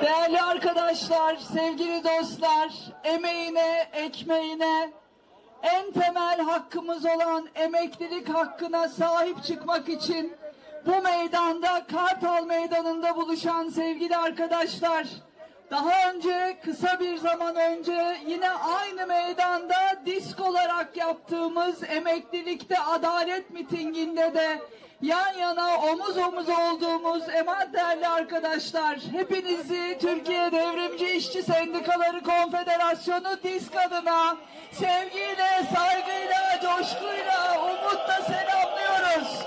Değerli arkadaşlar, sevgili dostlar, emeğine, ekmeğine, en temel hakkımız olan emeklilik hakkına sahip çıkmak için bu meydanda, Kartal Meydanı'nda buluşan sevgili arkadaşlar, daha önce, kısa bir zaman önce yine aynı meydanda disk olarak yaptığımız emeklilikte adalet mitinginde de yan yana omuz omuz olduğumuz emat değerli arkadaşlar hepinizi Türkiye Devrimci İşçi Sendikaları Konfederasyonu disk adına sevgiyle, saygıyla, coşkuyla, umutla selamlıyoruz.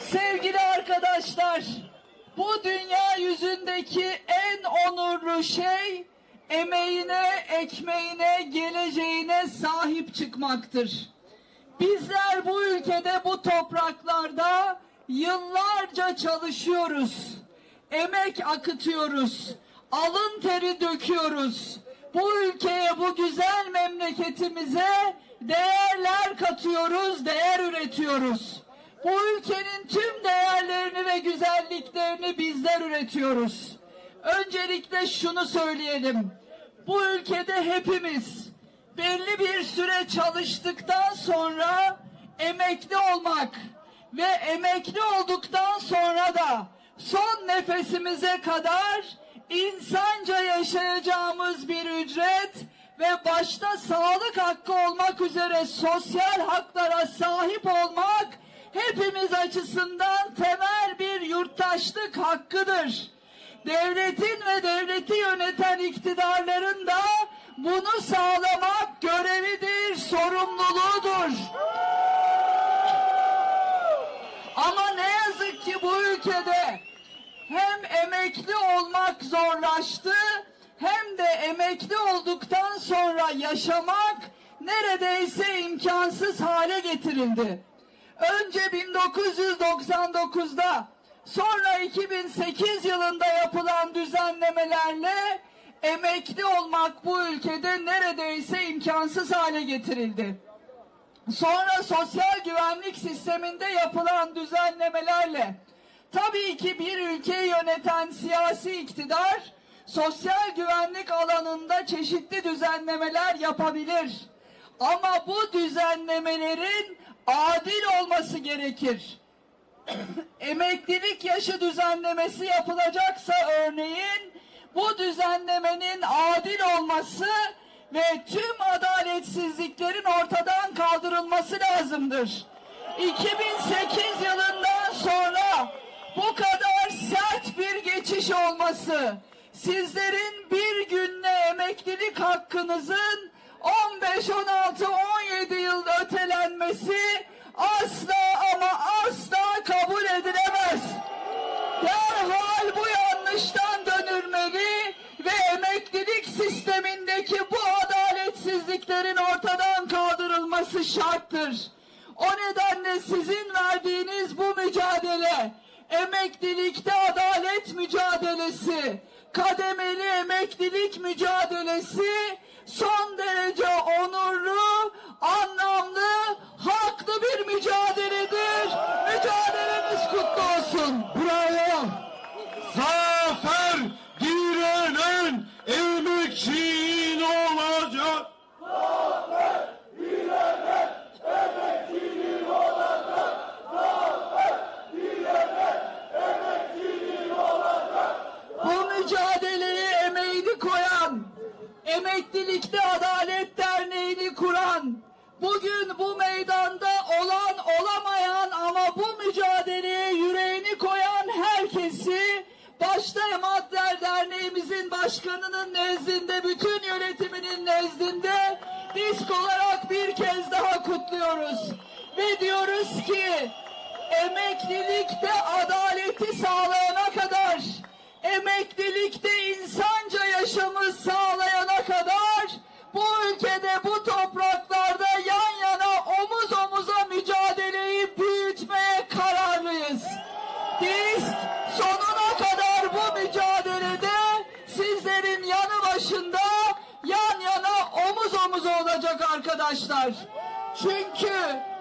Sevgili arkadaşlar, bu dünya yüzündeki en onurlu şey emeğine, ekmeğine, geleceğine sahip çıkmaktır. Bizler bu ülkede, bu topraklarda yıllarca çalışıyoruz. Emek akıtıyoruz. Alın teri döküyoruz. Bu ülkeye, bu güzel memleketimize değerler katıyoruz, değer üretiyoruz. Bu ülkenin tüm değerlerini ve güzelliklerini bizler üretiyoruz. Öncelikle şunu söyleyelim. Bu ülkede hepimiz belli bir süre çalıştıktan sonra emekli olmak ve emekli olduktan sonra da son nefesimize kadar insanca yaşayacağımız bir ücret ve başta sağlık hakkı olmak üzere sosyal haklara sahip olmak hepimiz açısından temel bir yurttaşlık hakkıdır. Devletin ve devleti yöneten iktidarların da bunu sağlamak görevidir, sorumluluğudur. Ama ne yazık ki bu ülkede hem emekli olmak zorlaştı hem de emekli olduktan sonra yaşamak neredeyse imkansız hale getirildi. Önce 1999'da sonra 2008 yılında yapılan düzenlemelerle emekli olmak bu ülkede neredeyse imkansız hale getirildi. Sonra sosyal güvenlik sisteminde yapılan düzenlemelerle tabii ki bir ülkeyi yöneten siyasi iktidar sosyal güvenlik alanında çeşitli düzenlemeler yapabilir. Ama bu düzenlemelerin adil olması gerekir. Emeklilik yaşı düzenlemesi yapılacaksa örneğin bu düzenlemenin adil olması ve tüm adaletsizliklerin ortadan kaldırılması lazımdır. 2008 yılından sonra bu kadar sert bir geçiş olması, sizlerin bir günle emeklilik hakkınızın 15, 16, 17 yıl ötelenmesi asla ama asla kabul edilemez. Derhal bu yanlıştan şarttır. O nedenle sizin verdiğiniz bu mücadele, emeklilikte adalet mücadelesi, kademeli emeklilik mücadelesi son derece onurlu, anlamlı, haklı bir mücadeledir. Mücadeleniz kutlu olsun. Bravo! Zafer direnen emekçinin olacak. Bu mücadeleyi emeğini koyan, emeklilikte Adalet Derneği'ni kuran, bugün bu meydanda olan olamayan ama bu mücadeleye yüreğini koyan herkesi, başta Ematler Derneğimizin başkanının nezdinde, bütün yönetiminin nezdinde disk olarak bir kez daha kutluyoruz. Ve diyoruz ki, emeklilikte adaleti sağlayana kadar, emeklilikte insanca yaşamı sağlayana kadar bu ülkede bu topraklarda olacak arkadaşlar. Çünkü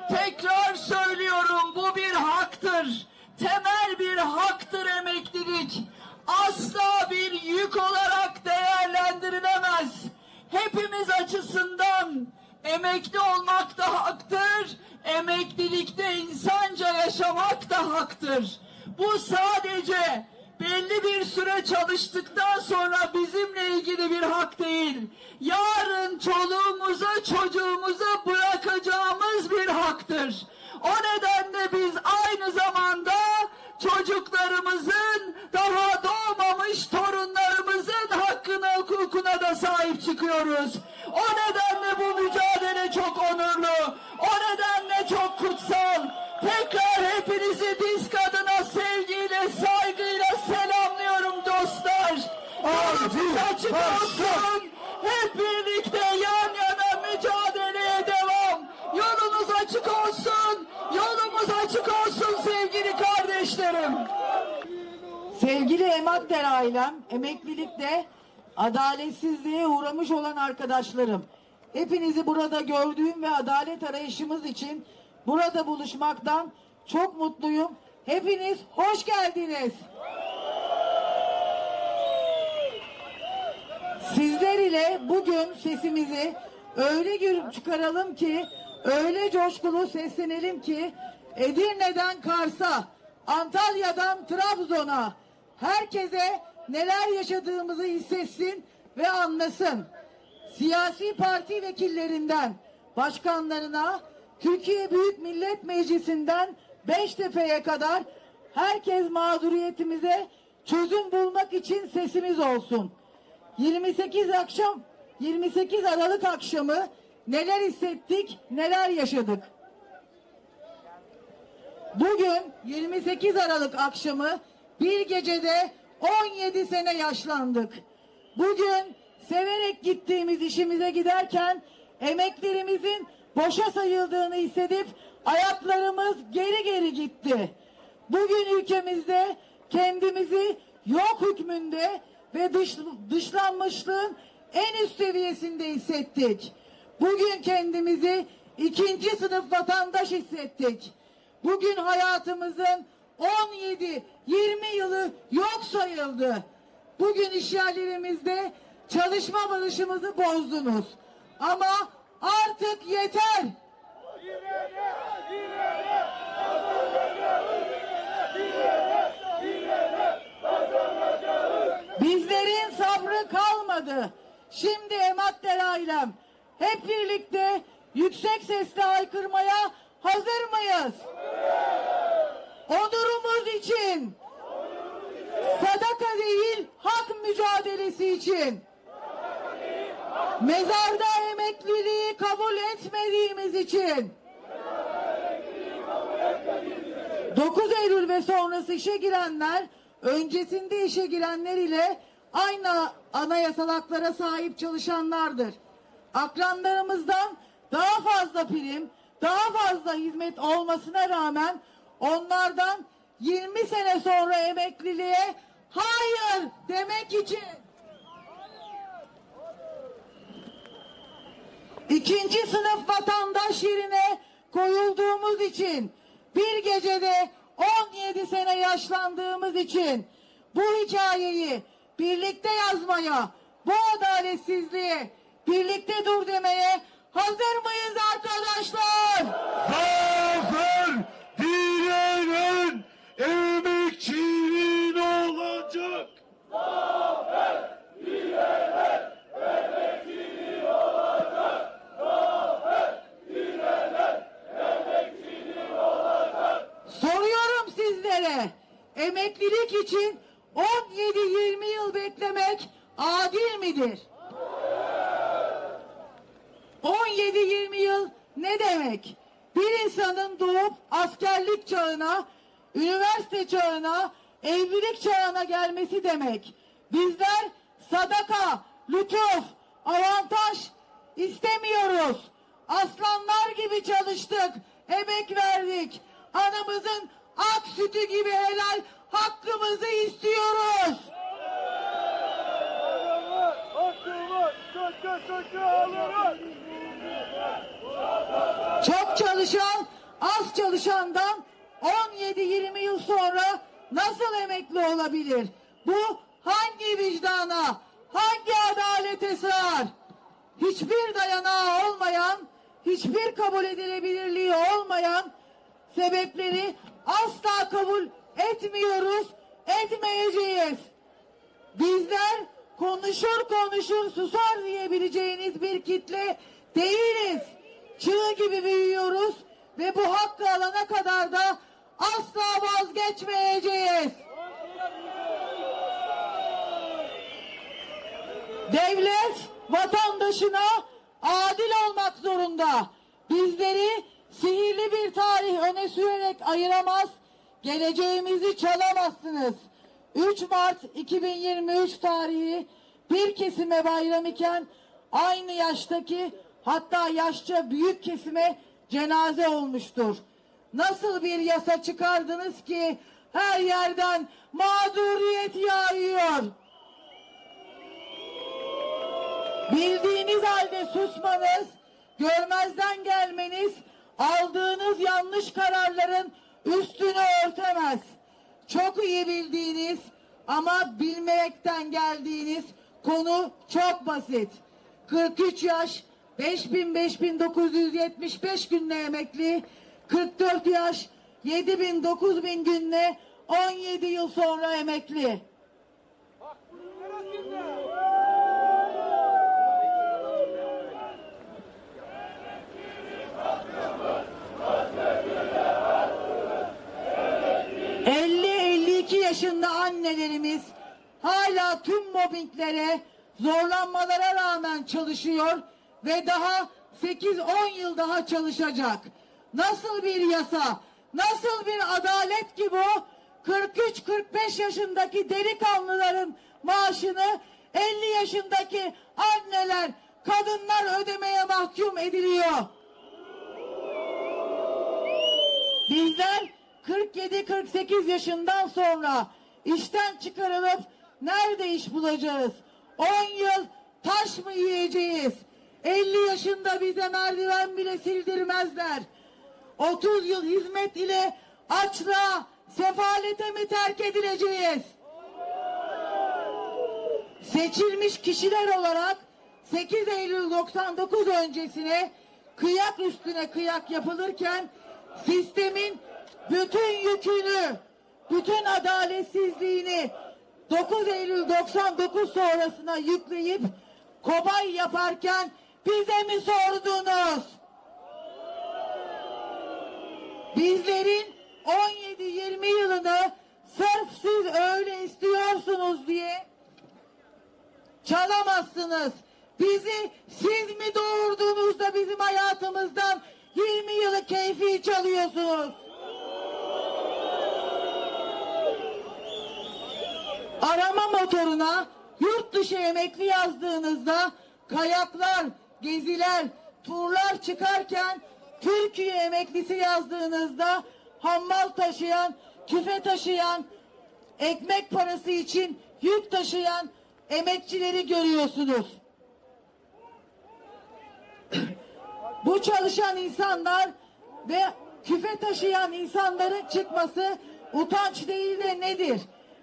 tekrar söylüyorum bu bir haktır. Temel bir haktır emeklilik. Asla bir yük olarak değerlendirilemez. Hepimiz açısından emekli olmak da haktır, emeklilikte insanca yaşamak da haktır. Bu sadece belli bir süre çalıştıktan sonra bizimle ilgili bir hak değil. Yarın çoluğumuza çocuğumuza bırakacağımız bir haktır. O nedenle biz aynı zamanda çocuklarımızın daha doğmamış torunlarımızın hakkına hukukuna da sahip çıkıyoruz. O nedenle bu mücadele çok onurlu. O nedenle çok kutsal. Tekrar hepinizi diz Açık olsun. Hep birlikte yan yana mücadeleye devam. Yolunuz açık olsun. Yolumuz açık olsun sevgili kardeşlerim. Sevgili Emadder ailem, emeklilikte adaletsizliğe uğramış olan arkadaşlarım. Hepinizi burada gördüğüm ve adalet arayışımız için burada buluşmaktan çok mutluyum. Hepiniz hoş geldiniz. Sizler ile bugün sesimizi öyle gür çıkaralım ki, öyle coşkulu seslenelim ki Edirne'den Kars'a, Antalya'dan Trabzon'a herkese neler yaşadığımızı hissetsin ve anlasın. Siyasi parti vekillerinden başkanlarına, Türkiye Büyük Millet Meclisi'nden Beştepe'ye kadar herkes mağduriyetimize çözüm bulmak için sesimiz olsun. 28 akşam 28 Aralık akşamı neler hissettik, neler yaşadık. Bugün 28 Aralık akşamı bir gecede 17 sene yaşlandık. Bugün severek gittiğimiz işimize giderken emeklerimizin boşa sayıldığını hissedip ayaklarımız geri geri gitti. Bugün ülkemizde kendimizi yok hükmünde ve dış, dışlanmışlığın en üst seviyesinde hissettik. Bugün kendimizi ikinci sınıf vatandaş hissettik. Bugün hayatımızın 17-20 yılı yok sayıldı. Bugün iş yerlerimizde çalışma barışımızı bozdunuz. Ama artık yeter. Bizlerin Şimdi Emadder ailem hep birlikte yüksek sesle haykırmaya hazır mıyız? Onurumuz için. Sadaka değil, hak mücadelesi için. Mezarda emekliliği kabul etmediğimiz için. 9 Eylül ve sonrası işe girenler, öncesinde işe girenler ile aynı anayasal haklara sahip çalışanlardır. Akranlarımızdan daha fazla prim, daha fazla hizmet olmasına rağmen onlardan 20 sene sonra emekliliğe hayır demek için İkinci sınıf vatandaş yerine koyulduğumuz için bir gecede 17 sene yaşlandığımız için bu hikayeyi birlikte yazmaya, bu adaletsizliğe birlikte dur demeye hazır mıyız arkadaşlar? Zafer direnen emekçinin olacak. Soruyorum sizlere. Emeklilik için 17-20 yıl beklemek adil midir? 17-20 yıl ne demek? Bir insanın doğup askerlik çağına, üniversite çağına, evlilik çağına gelmesi demek. Bizler sadaka, lütuf, avantaj istemiyoruz. Aslanlar gibi çalıştık, emek verdik. Anamızın ak sütü gibi helal hakkımızı istiyoruz. Çok çalışan, az çalışandan 17-20 yıl sonra nasıl emekli olabilir? Bu hangi vicdana, hangi adalete sığar? hiçbir dayanağı olmayan, hiçbir kabul edilebilirliği olmayan sebepleri asla kabul etmiyoruz, etmeyeceğiz. Bizler konuşur konuşur susar diyebileceğiniz bir kitle değiliz. Çığ gibi büyüyoruz ve bu hakkı alana kadar da asla vazgeçmeyeceğiz. Devlet vatandaşına adil olmak zorunda. Bizleri sihirli bir tarih öne sürerek ayıramaz, geleceğimizi çalamazsınız. 3 Mart 2023 tarihi bir kesime bayram iken aynı yaştaki hatta yaşça büyük kesime cenaze olmuştur. Nasıl bir yasa çıkardınız ki her yerden mağduriyet yağıyor? Bildiğiniz halde susmanız, görmezden gelmeniz, aldığınız yanlış kararların üstünü örtemez. Çok iyi bildiğiniz ama bilmeyekten geldiğiniz konu çok basit. 43 yaş 5000 5975 günle emekli, 44 yaş 7000 9000 günle 17 yıl sonra emekli. ...50-52 yaşında annelerimiz... ...hala tüm mobbinglere... ...zorlanmalara rağmen çalışıyor... ...ve daha 8-10 yıl daha çalışacak. Nasıl bir yasa... ...nasıl bir adalet ki bu... ...43-45 yaşındaki delikanlıların maaşını... ...50 yaşındaki anneler... ...kadınlar ödemeye mahkum ediliyor. Bizler 47-48 yaşından sonra işten çıkarılıp nerede iş bulacağız? 10 yıl taş mı yiyeceğiz? 50 yaşında bize merdiven bile sildirmezler. 30 yıl hizmet ile açlığa, sefalete mi terk edileceğiz? Seçilmiş kişiler olarak 8 Eylül 99 öncesine kıyak üstüne kıyak yapılırken sistemin bütün yükünü, bütün adaletsizliğini 9 Eylül 99 sonrasına yükleyip kobay yaparken bize mi sordunuz? Bizlerin 17-20 yılını sırf siz öyle istiyorsunuz diye çalamazsınız. Bizi siz mi doğurdunuz da bizim hayatımızdan 20 yılı keyfi çalıyorsunuz? Arama motoruna yurt dışı emekli yazdığınızda kayaklar, geziler, turlar çıkarken Türkiye emeklisi yazdığınızda hammal taşıyan, küfe taşıyan, ekmek parası için yük taşıyan emekçileri görüyorsunuz. Bu çalışan insanlar ve küfe taşıyan insanların çıkması utanç değil de nedir?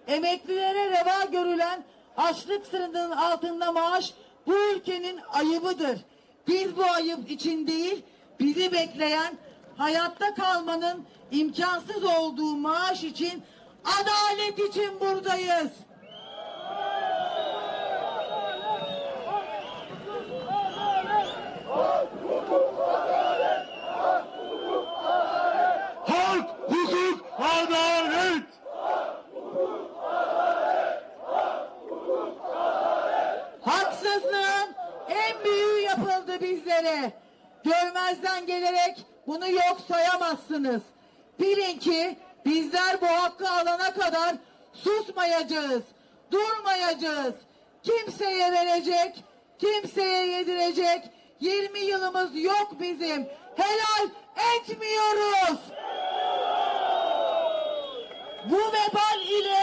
Emeklilere reva görülen açlık sınırının altında maaş bu ülkenin ayıbıdır. Biz bu ayıp için değil, bizi bekleyen hayatta kalmanın imkansız olduğu maaş için, adalet için buradayız. Hak, hukuk, adalet. Haksızlığın en büyüğü bizlere. Görmezden gelerek bunu yok sayamazsınız. Bilin ki bizler bu hakkı alana kadar susmayacağız, durmayacağız. Kimseye verecek, kimseye yedirecek 20 yılımız yok bizim. Helal etmiyoruz. Bu vebal ile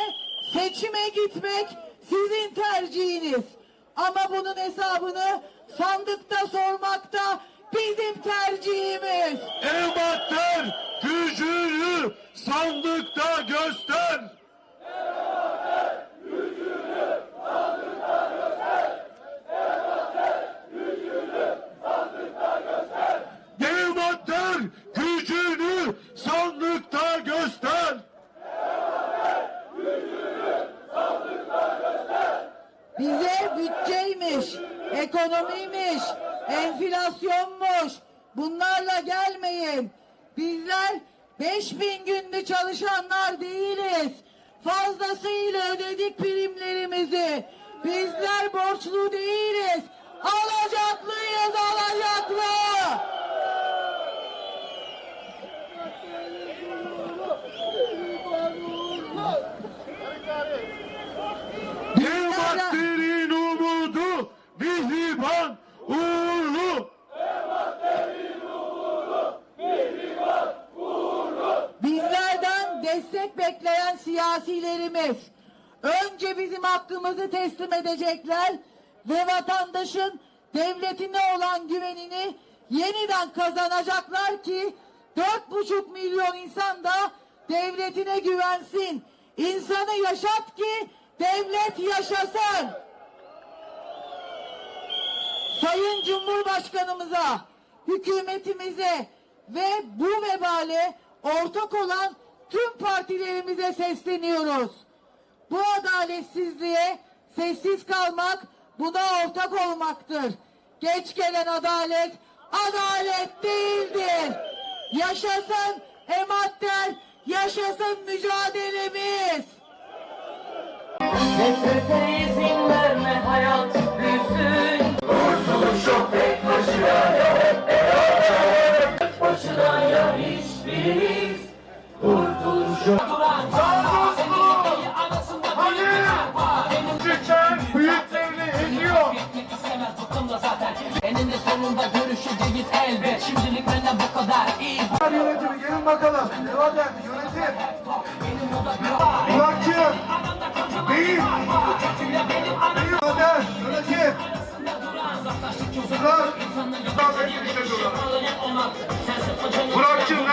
seçime gitmek sizin tercihiniz. Ama bunun hesabını sandıkta sormakta bizim tercihimiz. Ebat'tır gücünü sandıkta göster. Ebat'tır gücünü sandıkta göster. Ebat'tır gücünü sandıkta göster. Ebat'tır gücünü sandıkta göster. Bize bütçeymiş ekonomiymiş, enflasyonmuş. Bunlarla gelmeyin. Bizler 5000 günde çalışanlar değiliz. Fazlasıyla ödedik primlerimizi. Bizler borçlu değiliz. Alacaklıyız alacaklı. Destek bekleyen siyasilerimiz önce bizim hakkımızı teslim edecekler ve vatandaşın devletine olan güvenini yeniden kazanacaklar ki dört buçuk milyon insan da devletine güvensin. İnsanı yaşat ki devlet yaşasın. Sayın Cumhurbaşkanımıza, hükümetimize ve bu vebale ortak olan tüm partilerimize sesleniyoruz. Bu adaletsizliğe sessiz kalmak buna ortak olmaktır. Geç gelen adalet adalet değildir. Yaşasın ematler, yaşasın mücadelemiz. Nefrete izin verme hayat büyüsün Kurtuluş yok tek başına Eninde sonunda görüşeceğiz elbet Şimdilik benden bu kadar iyi Yönetimi gelin bakalım. Et yönetim. Benim o da bir var Kulakçı. Ananda kocaman Değil. bir var Kötüyle benim anam Yönetim. Yönetim. Duran Uzaklaştık çözüm